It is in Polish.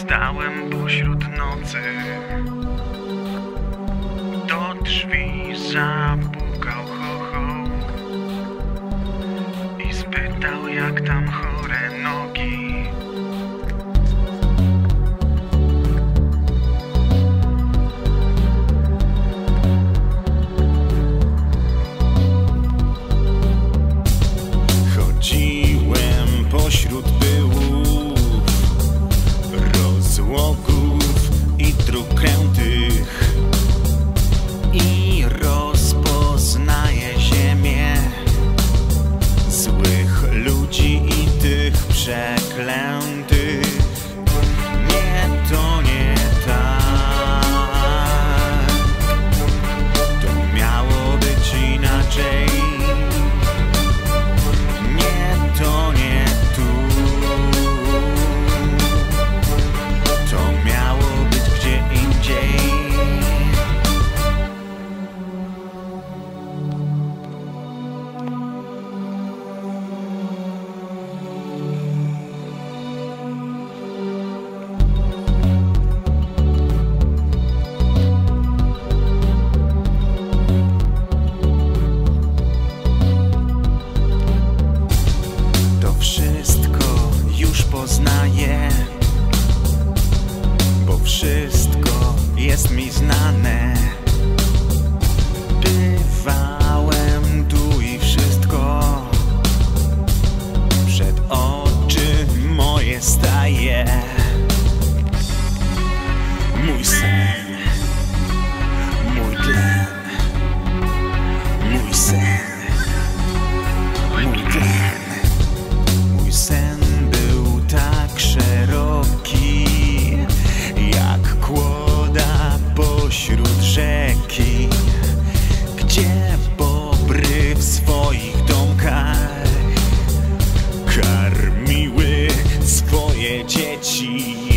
Stałem pośród nocy. Do drzwi zapukał chocho I spytał jak tam chore nogi. Chodziłem pośród był rozłogów i dróg 西